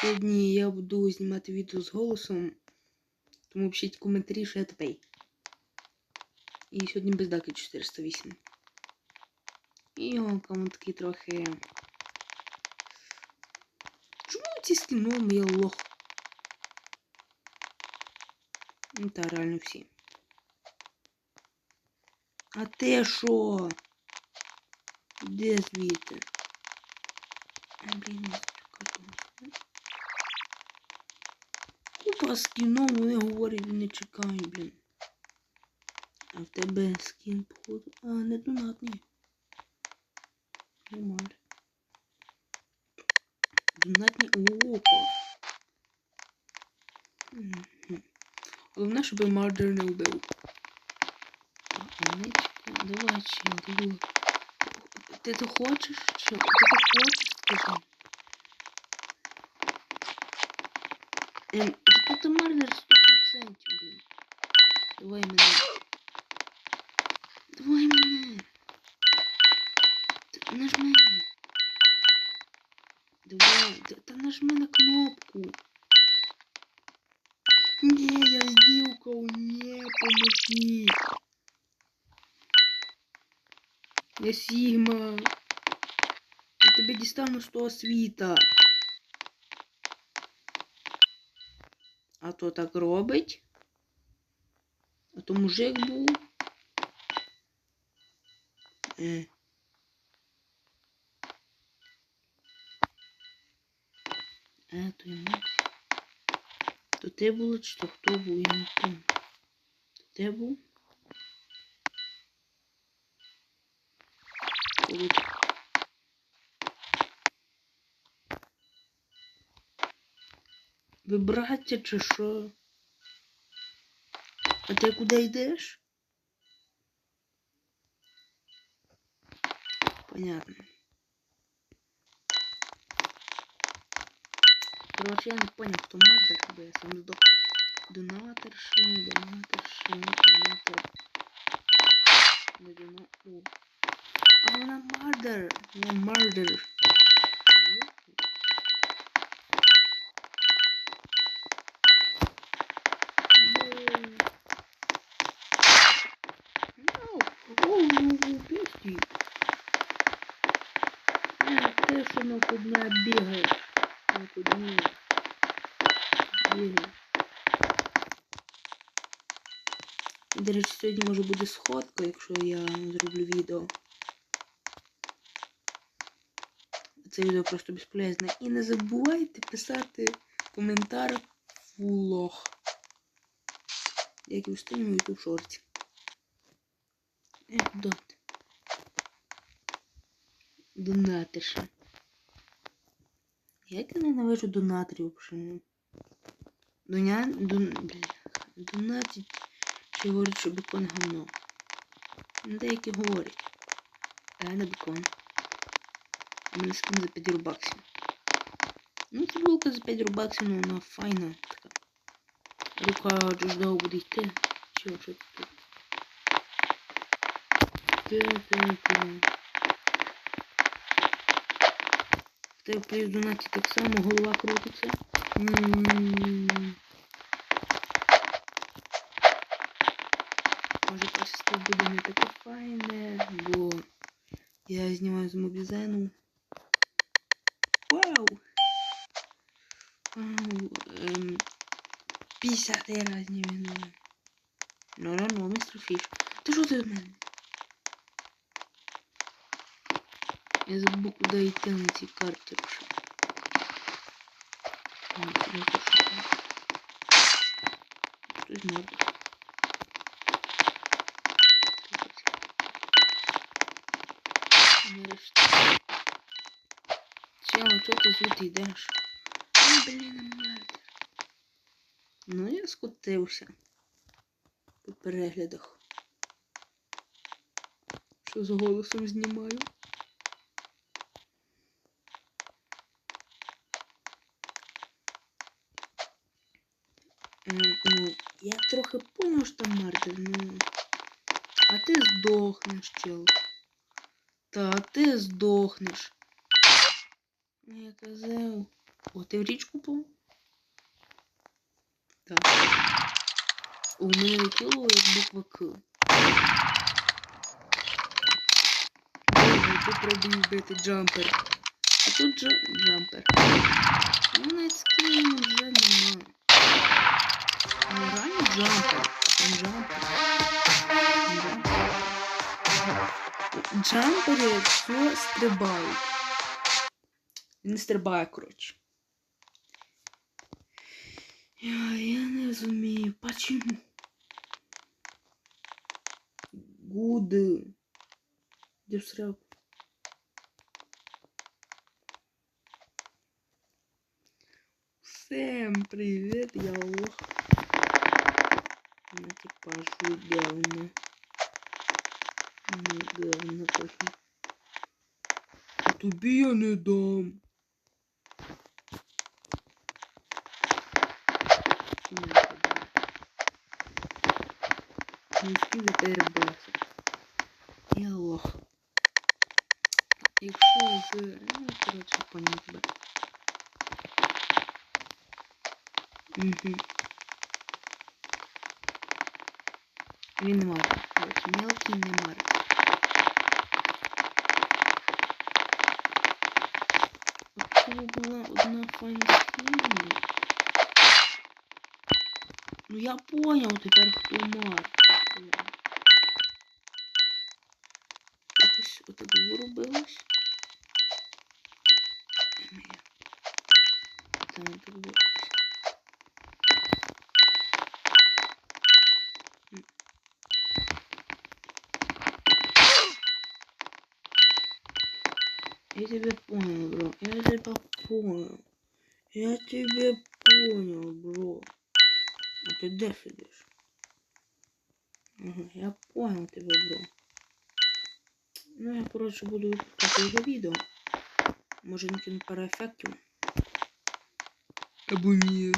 Сьогодні я буду знімати відео з голосом, тому пишіть коментарі, що я тупий. І сьогодні без даки 408. І його кому такий трохи. Чому ці скіном я лох? Ну та реально всі. А ти що? Де звідти? А, блін, закажу. Купа скіном, вони говорять, не чекай, блін. А в тебе скін, походу. А, не донатний. Нормально. Донатні опа. Головне, щоб мардер не вбив. Давай, чел, давай. Ти то хочеш? Чи ти то хочеш? Скажи. Ем, та ти мардер 100%, блін. Давай мене. Давай мене. Та нажми. Давай, та, та нажми на кнопку. Не, я сделкал, не, помоги. Я Сігма. Я тебе дістану з того світа. А то так робить. А то мужик був. Е. Е, то Макс. То ти було, чи то хто був, я не пам'ятаю. То був? Получ. Ви браття чи що? А ти куди йдеш? Понятно. Короче, я не понял, кто мардер, бо я сам сдох. Донаторша, донаторша, донатор. Не дона... О. А вона мардер. Вона мардер. No. О, ну, пусти. На кудна бігаєш? На кудні бігаєш. І, До речі, сьогодні може буде сходка, якщо я зроблю відео. Це відео просто безполезне. І не забувайте писати коментар фулох. Як і в останньому YouTube шорті. Е, донат. Донатиша. Як я ненавижу донаторів взагалі. Доня... Дон... Бля. Донатить. Чи говорять, що бекон говно. Ну, деякі говорять. А я не бекон. У мене скин за 5 рубаксів. Ну, футболка за 5 рубаксів, ну вона файна така. Рука довго буде йти. Чого, що тут? Ти-ти-ти. Тебе при донаті так само голова крутиться. М. Може качество буде не таке файне, бо я знімаю з мобізену. Вау! Ем, 50 раз не. Ну, ну, містер Фіш. Ти що ти з мене? Я забув, куди йти на цій карті я пошукаю. Хтось морда. Нарешті. Чел, чого ти звідти йдеш? Ну, блін. Ну, я скотився. По переглядах. Що з голосом знімаю? Ну, я трохи поняв, що там мертвий, ну. А ти здохнеш, чел. Та ти здохнеш. Я казав. О, ти в річку пав? Так. У мене летіло як буква К. Давай, попробуй вбити джампер. А тут же джампер. Ну, навіть скину вже нема. Ну, реально джампер. Джампер. Джампер. Джампери все стрибають. Він стрибає, коротше. Я, я не розумію, почему? Гуди. Де в сраку? Всем привет, я лох. На типажу говно. Ну, говно кажу. А тобі я не дам. Не подам. Міський затербався. Я лох. Якщо з... Ну, коротше, понял тебе. Угу. Він не марить. Коротше, мелкий не марить. От цього була одна файна схема. Ну я понял тепер, хто мар. Якось отак виробилось. Це не так було. Я тебя понял, бро. Я тебя понял. Я тебя понял, бро. А ты где сидишь? Ага, я понял тебя, бро. Ну, я, коротше, буду випускати вже відео. Може накину пару ефектів. Або ні.